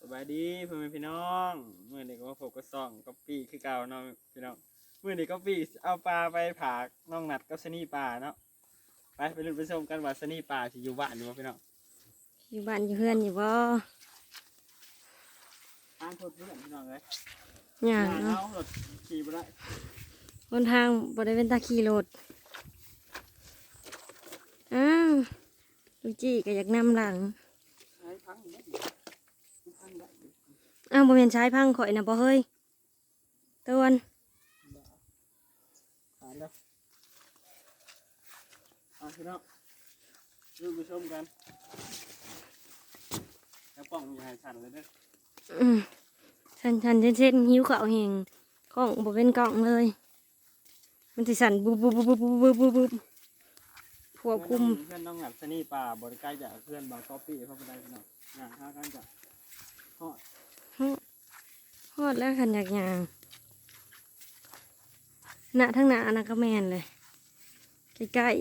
สบายดีพ่อแม่พี่น้องเมื่อนี้ก็มาพบกับซ่องก๊อปปี้คือเก่าเนาะพี่น้องเมื่อนี้ก๊อปปี้เอาปลาไปผากน้องนัดกับสนีปลาเนาะไปไปลุ้นไปชมกันว่าสนีปลาสิอยู่บ้านอยู่บ่พี่น้องอยู่บ้านอยู่เพื่อนอยู่บ่ทางเพื่อนเพื่อนพี่น้องเลยย่างเอาเนาะรถขี่ไปได้บนทางบ่ได้เป็นตาขี่รถอ้าวลูกจี้ก็อยากนำหลังใช้พังได้ดิพังได้ดิ อ้าวบ่เป็นใช้พังข่อยนะบ่เฮ้ยตะวันหาแล้วเอาพี่น้องลุ้นไปชมกันแล้วป้องอย่าให้สั่นเลยเด้ออืมชันชันเช่นเช่นหิวข้าวแหงกล้องบ่เป็นกล้องเลย มันสิสั่นบุบบุบบุบบุบบุบบุบบุบควบคุม เพื่อนต้องหลับสนีปลาบริใกล้จากเพื่อนบางก๊อปปี้เข้าไปได้พี่น้องงานห้ากันจะ ฮอดฮอดแล้วขันอยากย่างหน้าทั้งหน้าอันนั้นก็แมนเลย ใกล้ๆ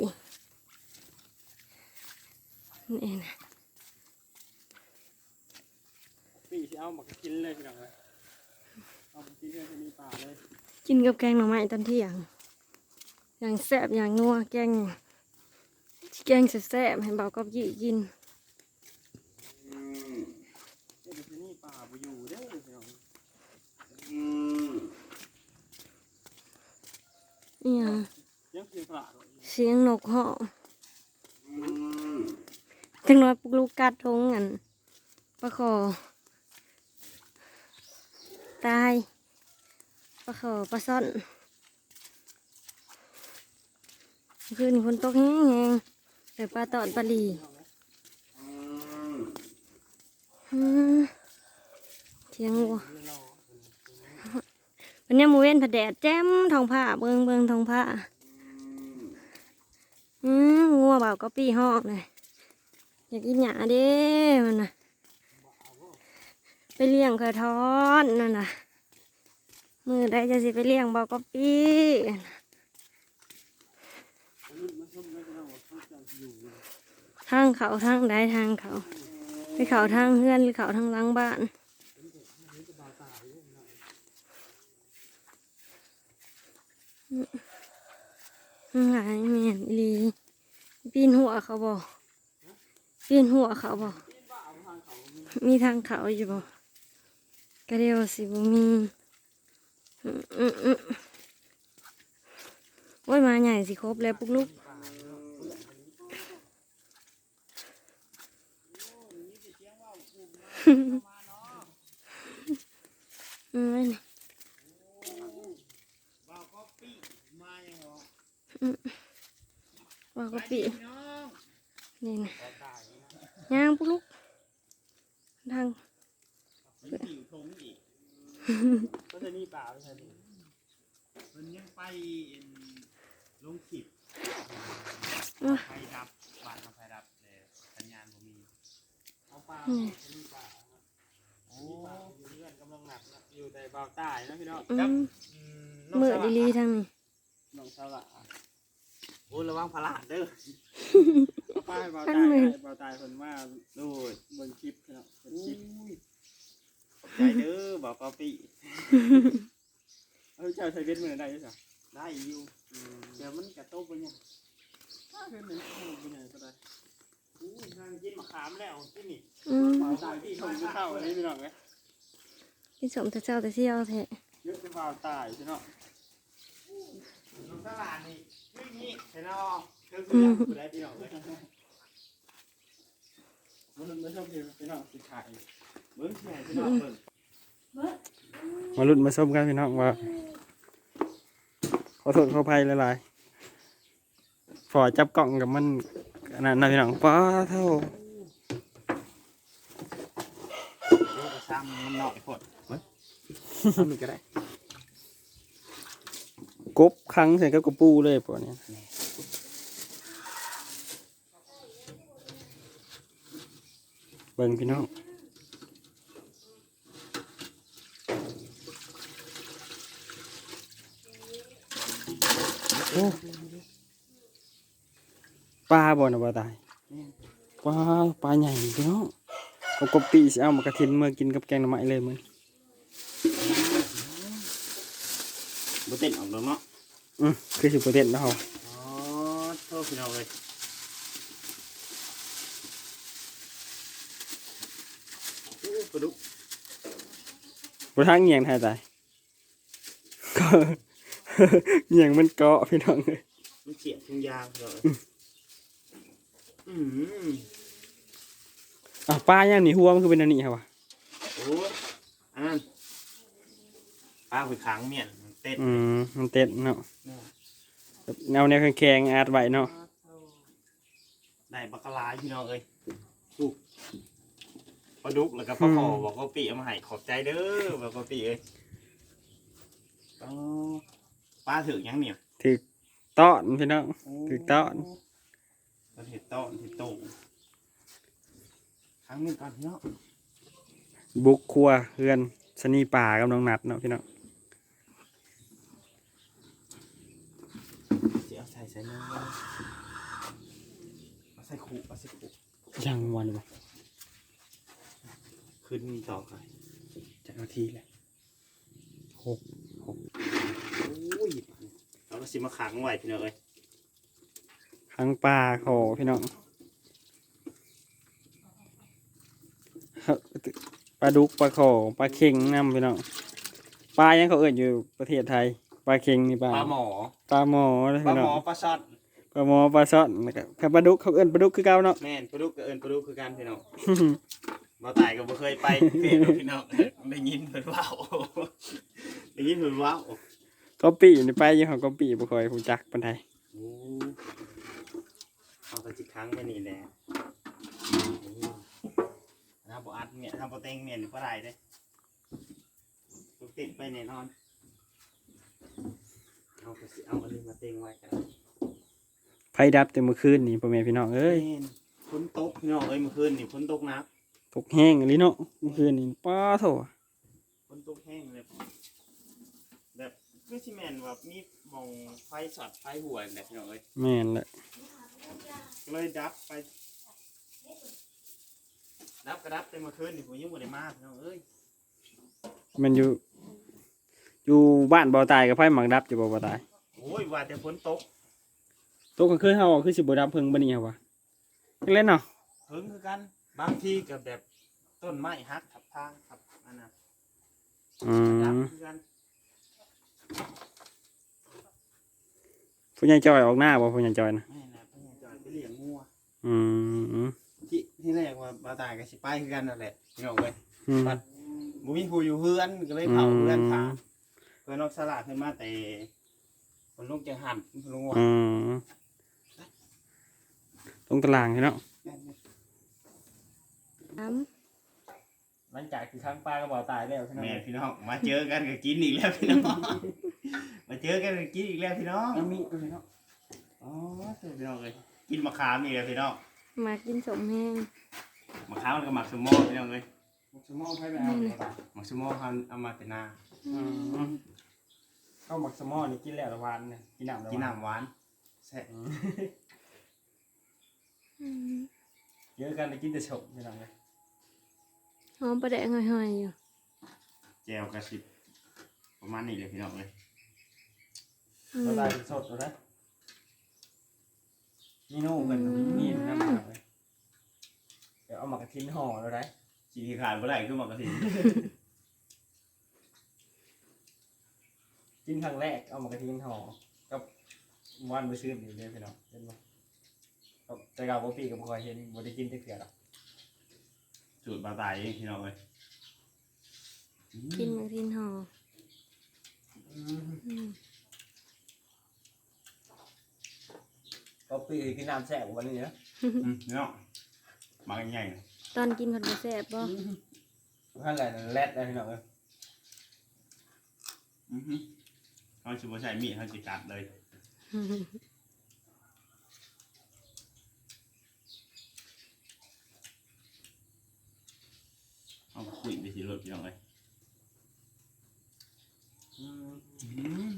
นี่นะปีที่เอามากินเลยพี่น้องเลยเอามากินเพื่อนสนีปลาเลย กินกับแกงหน่อไม้ตอนเที่ยงอย่างแซ่บอย่างนัวแกงแกงแซ่บๆให้เบากับยี่กิน เดี๋ยวสนีปลาไปอยู่เด้อพี่น้อง เนี่ย ยังเพียงปลา เสียงนกเหาะจังน้อยปลุกลูกกัดทงอันปลาคอตายปลาคอปลาซ่อนคืนนฝนตกแห้งๆแต่ปลาตอดปลาลีเสียงวัววันนี้หมูเว้นผัดแดดแจ่มทองผ้าเบิงเบิงทองผ้า เบาก็ปีห้องเลยอยากกินหยาเด้มันนะไปเลี้ยงเคยทอนนั่นนะมือได้จะสิไปเลี้ยงเบาก็ปีมาชมกันพี่น้องเขาจะอยู่ทางเขาทางใดทางเขา ไปเขาทางเฮือนหรือเขาทางหลังบ้านหายเหมียนลี ปีนหัวเขาบอกปีนหัวเขาบอกมีทางเขาอยู่บอกกระเดียวสิบ่มีอืมอืมอืมโอ้ยมาใหญ่สิครบแล้วปุกลุกอืมนี่บ่าวก็ปีมาอย่างหรอว่ากะปิน้องนี่นะขอตายย่างปุกลุกทางมีผิวทงอีกก็จะนี่ปลาไม่ใช่ดิมันยังไปลงขีบไฟดับบ้านเอาไฟดับแต่สัญญาณผมมีเอาปลาจะนี่ปลาโอ้อยู่เพื่อนกำลังหนักนะอยู่ในเบาใต้นะพี่น้องอืครับมมือดีลีทางนี้น้องสาวะ โอ้ระวังพลาดเด้อเอาป้ายเบาทั้ใต้งมือเบาใต้เพิ่นมาดูเบิ่งคลิปพี่น้องเบิ่งคลิปขอบใจเด้อบอกกอปี้เอ้ยเจ้าใช้เบ็ดมือได้ยังไงได้อยู่เดี๋ยวมันกระโตกไปยังเบ็ดมือไปยังก็ได้อู้นางกินมะขามแล้วที่นี่อืมเบาใต้ที่ชมที่เข้าอันนี้พี่น้องไหมกินสมแต่เจ้าแต่เที่ยวแท้เยอะจะเบาใต้พี่น้องน้องตลาดนี่ นี่นี่เห็นเนาะเธอคืออยากอยู่ได้พี่น้องเลยมันมันชอบพี่น้องสิขายเบิ้งสิขายพี่น้องเบิ้งมาลุ้นมาชมกันพี่น้องว่า ขอโทษขออภัยหลายๆฝอจับกล่องกับมันอันนั้นนะพี่น้องป้าเท่าซ้ำมันหน่อยพดซ้ำก็ได้กบครั้งใส่กับกระปูเลยปะเนี่ย บิ่งพี่น้องโอ้ปลาบ่นะปลาตายปลาปลาใหญ่พี่น้องเอากบปีสิเอามากระทินเมื่อกินกับแกงหน่อไม้เลยมึงบ่เต้นออกแล้วเนาะอืมคือสิบเปอร์เซ็นต์แล้วเฮาอ๋อโทษพี่น้องเลยอู้ ปลาดุกบ่ทางเงียงทายตายก็เงียงมันเกาะพี่น้องเลยมันเสียบทุงยางเหรออืมอะปลาย่างนี่หัวมันคือเป็นอันนี้ครับวะโอ้ยอันนั้นป้าไปค้างเมียนมันเต้นอืมมันเต้นเนาะแบบแนวแนวแข็งๆอาดไว้เนาะได้บักกะลาพี่น้องเอ้ยอู้ ปลาดุกแล้วก็ปลาคอบอกว่าปีเอามาให้ขอบใจเด้อบอกว่าปีเอ้ยอ๋อป้าถือยังเนี่ยถือต้อนพี่น้องถูกต้องมันเห็ดต้อนเห็ดโต่งครั้งหนึงก่อนพี่น้องบุกครัวเฮือนสนีป่ากับน้องนัดเนาะพี่น้องเสียใส่ใส่เนื้อเอาใส่ขู่เอาใส่ขู่ยังวันบ่ ขึ้นต่อกันจักนาทีเลยหกโอ้ยเราก็สิมาขังไว้พี่น้องเอ้ยครั้งปลาขอพี่น้องปลาดุกปลาขอปลาเค็งนํพี่น้องปลายังเขาเอิ้นอยู่ประเทศไทยปลาเค็งนี่ปลาปลาหมอปลาหมอนะปลาพี่น้หอมงอปลาช็อตปลาหมอปลาซ่อนแล้วก็ถ้าปลาดุกเขาเอิ้นปลาดุกคือเก่าเนาะ แม่นปลาดุกกับเอิญปลาดุกคือกันพี่น้อง มาตายก็บ่เคยไปเพื่อนพี่น้องได้ยินเพิ่นเว้าได้ยินเพิ่นเว้าก็ปีนี่ไปยังเขาก็ปีบ่ค่อยรู้จักปานใดโอ้เอากระจิกครั้งไปนี่แหละถ้าบ่อัดเนี่ยถ้าบ่เต็งเนี่ยหรือบ่ได้เด้ตุกติดไปแน่นอนเอากระสิเอาอันนี้มาเต็งไว้กันไฟดับแต่เมื่อคืนนี่พ่อแม่พี่น้องเอ้ยฝนตกพี่น้องเอ้ยเมื่อคืนนี่ฝนตกหนัก ตกแห้งอีหลีเนาะเมื่อคืนนี่ป้าโถฝนตกแห้งเลยแบบคือสิแม่นว่ามีหมองไฟสอดไฟหัวนี่แหละพี่น้องเอ้ยแม่นแหละก็เลยดับไป ดับก็ดับแต่เมื่อคืนนี่ผมยังบ่ได้มาพี่น้องเอ้ยมันอยู่ อยู่บ้านบ่ตายกับไฟหมักดับอยู่บ่บ่ตายโอ้ยว่าแต่ฝนตกตกกลางคืนเฮาคือสิบ่ดับเพิ่งบ่นี่ครับวะจังเล่นเนาะเพิ่งคือกัน บางทีก็แบบต้นไม้หักทับทางทับอันนั้นอืดับมคือกันผู้ใหญ่จอยออกหน้าบ่ผู้ใหญ่จอยนะแม่นะเพิ่นจอยไปเลี้ยงงัวอืมที่ที่แรกว่าบ่ตายก็สิไปคือกันนั่นแหละพี่น้องเอ้ยอืมบัดบ่มีผู้อยู่เฮือนก็เลยเผาเฮือนขาเพื่อนนอกสลาดขึ้นมาแต่คนลงจังหันคนลงว่าอืมตรงตารางใช่เนาะน้ห ลังจากที่ค้างปลาก็บ่ตายแล้วใช่ไหมแม่พี่น้องมาเจอกันก็กินอีกแล้วพี่น้องมาเจอกันก็กินอีกแล้วพี่น้องน้ำมีก็เลยเนาะอ๋อเจอพี่น้องเลยกินมะขามอีกแล้วพี่น้องำมากินสมแห้งมะขามมันก็หมักสมอพี่น้องเลยสมองไผไปเอาบ่ตายหมักสมอเขาเอามาแต่นาอืมข้าวหมักสมอนี่กินแล้วละวันเนี่ยกินน้ำละวันกินน้ำหวานแซ่บอืมอืมเยอะกันเลยกินแต่ฉกพี่น้องเลย หอมประแดงห่อยๆอยู่แจวกระสิบประมาณนี้เลยพี่น้องเลยอืมละลายเป็นสดเลยนะนี่นู่เป็นมีดน้ำมันเลยเดี๋ยวเอาหมักกระทินห่อแล้วได้สีที่ขาดเมื่อไหร่คือหมักกระถิ่นกินครั้งแรกเอาหมักกระทินห่อกับวันไปซื้อนี่เลยพี่น้องเห็นไหมครับแต่เก่าบ่ปีกับบ่เคยเห็นบ่ได้กินแต่เกลือหรอก สูตรปลาตายเองพี่น้องเลยกินมาทินห่ออืมก็ปีกินน้ำแซ่บกว่าวันนี้นะอืมพี่น้องหมักใหญ่ๆตอนกินผัดบะแซ่บบ่ท่านแหละแรดได้พี่น้องเอ้ยอือฮึเขาชิบใช้มีดเขาจิกัดเลย เอาคุยไปสิรถพี่น้องเลยอืม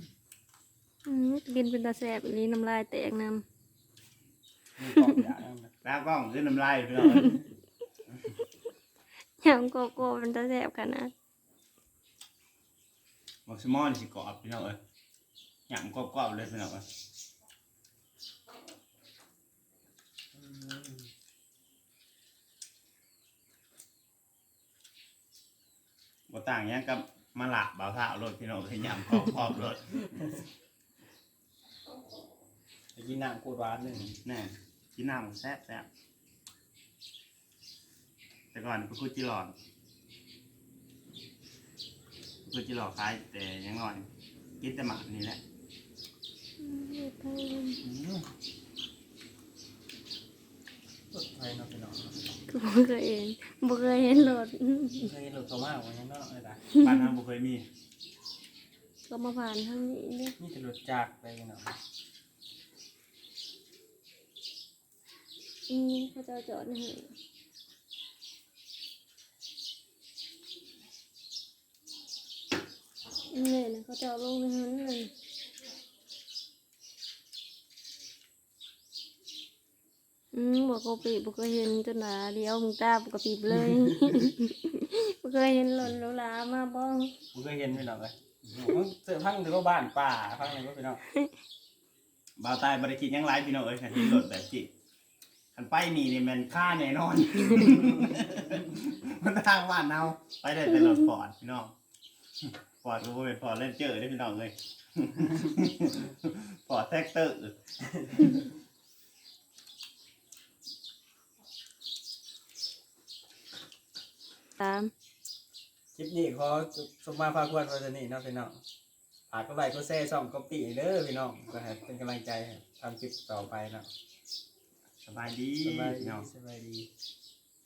อืมกินเป็นตาแซ่บอีหลีน้ำลายแตกน้มีกรอบอย่างนั้นนะแล้วกล้องขึ้นน้ำลายพี่น้องเอ้ยยำโกโก้มันจะแซ่บขนาดบอกสมอนสิกรอบพี่น้องเอ้ยหยำกรอบๆเลยพี่น้องเอ้ยบ่ ต่างหยังกับมาหลักบ่าวสาวรถพี่น้องเอ้ยหยำกรอบๆรถไปกินน้ำกูดหวานหนึ่งแน่กินน้ำแซ่บแซ่บแต่ก่อนไปคุยจิหลอดไปคุยจิหลอดขายแต่ยังน้อยกินแต่หมากนี่แหละ รถไฟเนาะพี่น้องก็บ่เคยเห็นบ่เคยเห็นรถเคยรถเขามากกว่านี้เนาะไอ้ตาบ้านเราบ่เคยมีก็มาผ่านทางนี้เด้นี่จะรถจากไปพี่น้องอืมเขาจะจอดให้นี่นะเขาจะเอาลงในนั้นเลย อืมบอกกะปิบอกเคยเห็นจนหนาเดียวมึงตาปกติเลยบ่เคยเห็นหล่นโลลามาบ้องกูเคยเห็นพี่น้องเลยมึงเจอพังถึงว่าบ้านป่าพังอะไรก็พี่น้องบ่าวตายบริคิดหยังไรพี่น้องเอ้ยคันเห็นรถแบบจิคันไปนี่นี่แมันค่าแน่นอน มันทางบ้านเนาไปได้แต่รถฟอร์ดพี่น้องฟอร์ดก็บ่เป็นฟอร์ดเล่นเจอได้อพี่น้องเลยฟอร์ดแท็กเตอร์ ตาม คลิปนี้ขอสมมาพาควรวันนี้เนาะพี่น้องฝากก็ไลค์ก็แชร์ช่องก็ปีเด้อพี่น้องก็ให้เป็นกำลังใจให้ทำคลิปต่อไปเนาะสบายดีสบายดีพี่น้อง สบายดี